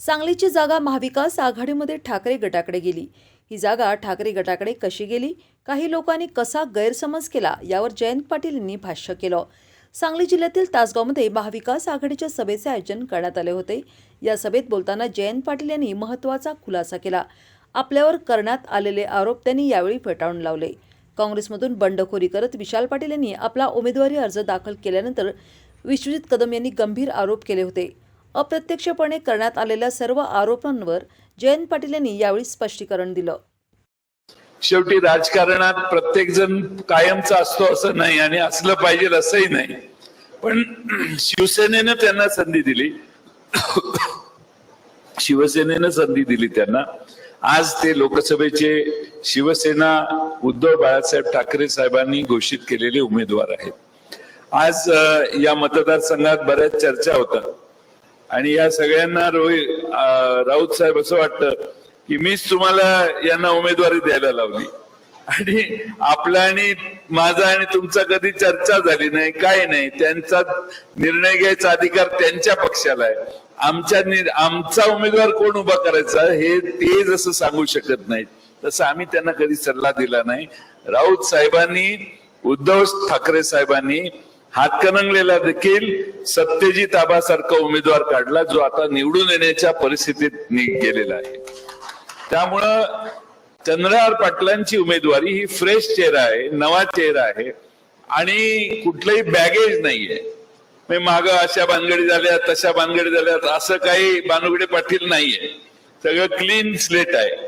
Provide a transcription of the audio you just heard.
सांगलीची जागा महाविकास आघाडीमध्ये ठाकरे गटाकडे गेली. ही जागा ठाकरे गटाकडे कशी गेली? काही लोकांनी कसा गैरसमज केला? यावर जयंत पाटील यांनी भाष्य केलं. सांगली जिल्ह्यातील तासगावमध्ये महाविकास आघाडीच्या सभेचे आयोजन करण्यात आले होते. या सभेत बोलताना जयंत पाटील यांनी महत्त्वाचा खुलासा केला. आपल्यावर करण्यात आलेले आरोप त्यांनी यावेळी फेटाळून लावले. काँग्रेसमधून बंडखोरी करत विशाल पाटील यांनी आपला उमेदवारी अर्ज दाखल केल्यानंतर विश्वजित कदम यांनी गंभीर आरोप केले होते. अप्रत्यक्षपणे करण्यात आलेल्या सर्व आरोपांवर जयंत पाटील यांनी यावेळी स्पष्टीकरण दिलं. शेवटी राजकारणात प्रत्येक जण कायमचा असतो असं नाही आणि असलं पाहिजे असंही नाही. पण शिवसेनेनं त्यांना संधी दिली. शिवसेनेनं संधी दिली त्यांना. आज ते लोकसभेचे शिवसेना उद्धव बाळासाहेब ठाकरे साहेबांनी घोषित केलेले उमेदवार आहेत. आज या मतदारसंघात बऱ्याच चर्चा होतात. आणि या सगळ्यांना रोहित राऊत साहेब असं वाटतं की मीच तुम्हाला यांना उमेदवारी द्यायला लावली. आणि आपला आणि माझा आणि तुमचा कधी चर्चा झाली नाही काय नाही त्यांचा निर्णय घ्यायचा अधिकार त्यांच्या पक्षाला आहे. आमच्या आमचा उमेदवार कोण उभा करायचा हे ते जसं सांगू शकत नाहीत तसं आम्ही त्यांना कधी सल्ला दिला नाही. राऊत साहेबांनी उद्धव ठाकरे साहेबांनी हातकणंगलेला देखील सत्यजित आबासारखा उमेदवार काढला जो आता निवडून येण्याच्या परिस्थितीत गेलेला आहे. त्यामुळं चंद्रहार पाटलांची उमेदवारी ही फ्रेश चेहरा आहे नवा चेहरा आहे आणि कुठलंही बॅगेज नाहीये. म्हणजे माग अशा भानगडी झाल्या तशा बांधगडी झाल्या असं काही भानुगडे पाटील नाहीये. सगळं क्लीन स्लेट आहे.